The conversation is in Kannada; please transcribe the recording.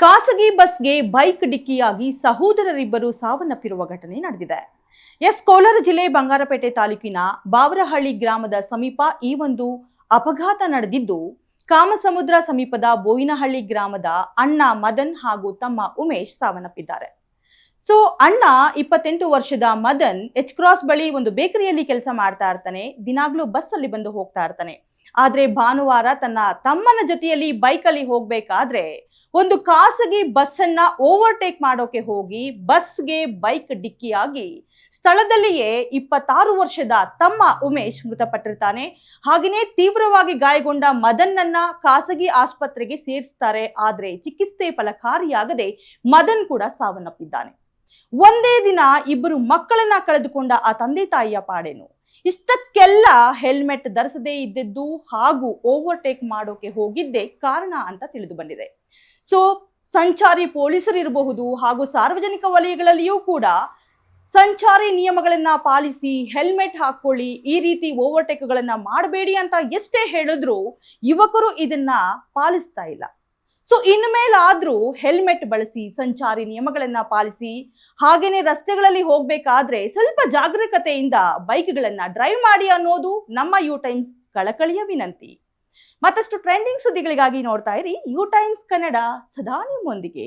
ಖಾಸಗಿ ಬಸ್ಗೆ ಬೈಕ್ ಡಿಕ್ಕಿಯಾಗಿ ಸಹೋದರರಿಬ್ಬರು ಸಾವನ್ನಪ್ಪಿರುವ ಘಟನೆ ನಡೆದಿದೆ. ಎಸ್. ಕೋಲಾರ ಜಿಲ್ಲೆ ಬಂಗಾರಪೇಟೆ ತಾಲೂಕಿನ ಬಾವರಹಳ್ಳಿ ಗ್ರಾಮದ ಸಮೀಪ ಈ ಒಂದು ಅಪಘಾತ ನಡೆದಿದ್ದು, ಕಾಮಸಮುದ್ರ ಸಮೀಪದ ಬೋಯಿನಹಳ್ಳಿ ಗ್ರಾಮದ ಅಣ್ಣ ಮದನ್ ಹಾಗೂ ತಮ್ಮ ಉಮೇಶ್ ಸಾವನ್ನಪ್ಪಿದ್ದಾರೆ. ಸೊ, ಅಣ್ಣ ಇಪ್ಪತ್ತೆಂಟು ವರ್ಷದ ಮದನ್ ಎಚ್ ಕ್ರಾಸ್ ಬಳಿ ಒಂದು ಬೇಕರಿಯಲ್ಲಿ ಕೆಲಸ ಮಾಡ್ತಾ ಇರ್ತಾನೆ, ದಿನಾಗ್ಲೂ ಬಸ್ಸಲ್ಲಿ ಬಂದು ಹೋಗ್ತಾ ಇರ್ತಾನೆ. ಆದ್ರೆ ಭಾನುವಾರ ತನ್ನ ತಮ್ಮನ ಜೊತೆಯಲ್ಲಿ ಬೈಕಲ್ಲಿ ಹೋಗ್ಬೇಕಾದ್ರೆ ಒಂದು ಖಾಸಗಿ ಬಸ್ಸನ್ನ ಓವರ್ಟೇಕ್ ಮಾಡೋಕೆ ಹೋಗಿ ಬಸ್ಗೆ ಬೈಕ್ ಡಿಕ್ಕಿಯಾಗಿ ಸ್ಥಳದಲ್ಲಿಯೇ ಇಪ್ಪತ್ತಾರು ವರ್ಷದ ತಮ್ಮ ಉಮೇಶ್ ಮೃತಪಟ್ಟಿರ್ತಾನೆ. ಹಾಗೆಯೇ ತೀವ್ರವಾಗಿ ಗಾಯಗೊಂಡ ಮದನ್ನನ್ನ ಖಾಸಗಿ ಆಸ್ಪತ್ರೆಗೆ ಸೇರಿಸ್ತಾರೆ. ಆದ್ರೆ ಚಿಕಿತ್ಸೆ ಫಲಕಾರಿಯಾಗದೆ ಮದನ್ ಕೂಡ ಸಾವನ್ನಪ್ಪಿದ್ದಾನೆ. ಒಂದೇ ದಿನ ಇಬ್ಬರು ಮಕ್ಕಳನ್ನ ಕಳೆದುಕೊಂಡ ಆ ತಂದೆ ತಾಯಿಯ ಪಾಡೇನು. ಇಷ್ಟಕ್ಕೆಲ್ಲ ಹೆಲ್ಮೆಟ್ ಧರಿಸದೇ ಇದ್ದದ್ದು ಹಾಗೂ ಓವರ್ಟೇಕ್ ಮಾಡೋಕೆ ಹೋಗಿದ್ದೇ ಕಾರಣ ಅಂತ ತಿಳಿದು ಬಂದಿದೆ. ಸೊ ಸಂಚಾರಿ ಪೊಲೀಸರು ಇರಬಹುದು ಹಾಗೂ ಸಾರ್ವಜನಿಕ ವಲಯಗಳಲ್ಲಿಯೂ ಕೂಡ ಸಂಚಾರಿ ನಿಯಮಗಳನ್ನ ಪಾಲಿಸಿ ಹೆಲ್ಮೆಟ್ ಹಾಕೊಳ್ಳಿ, ಈ ರೀತಿ ಓವರ್ಟೇಕ್ಗಳನ್ನ ಮಾಡಬೇಡಿ ಅಂತ ಎಷ್ಟೇ ಹೇಳಿದ್ರು ಯುವಕರು ಇದನ್ನ ಪಾಲಿಸ್ತಾ ಇಲ್ಲ. ಸೊ ಇನ್ಮೇಲಾದ್ರೂ ಹೆಲ್ಮೆಟ್ ಬಳಸಿ, ಸಂಚಾರಿ ನಿಯಮಗಳನ್ನು ಪಾಲಿಸಿ, ಹಾಗೇನೆ ರಸ್ತೆಗಳಲ್ಲಿ ಹೋಗಬೇಕಾದ್ರೆ ಸ್ವಲ್ಪ ಜಾಗರೂಕತೆಯಿಂದ ಬೈಕ್ಗಳನ್ನು ಡ್ರೈವ್ ಮಾಡಿ ಅನ್ನೋದು ನಮ್ಮ ಯು ಟೈಮ್ಸ್ ಕಳಕಳಿಯ ವಿನಂತಿ. ಮತ್ತಷ್ಟು ಟ್ರೆಂಡಿಂಗ್ ಸುದ್ದಿಗಳಿಗಾಗಿ ನೋಡ್ತಾ ಇರಿ ಯು ಟೈಮ್ಸ್ ಕನ್ನಡ ಸದಾ ನಿಮ್ಮೊಂದಿಗೆ.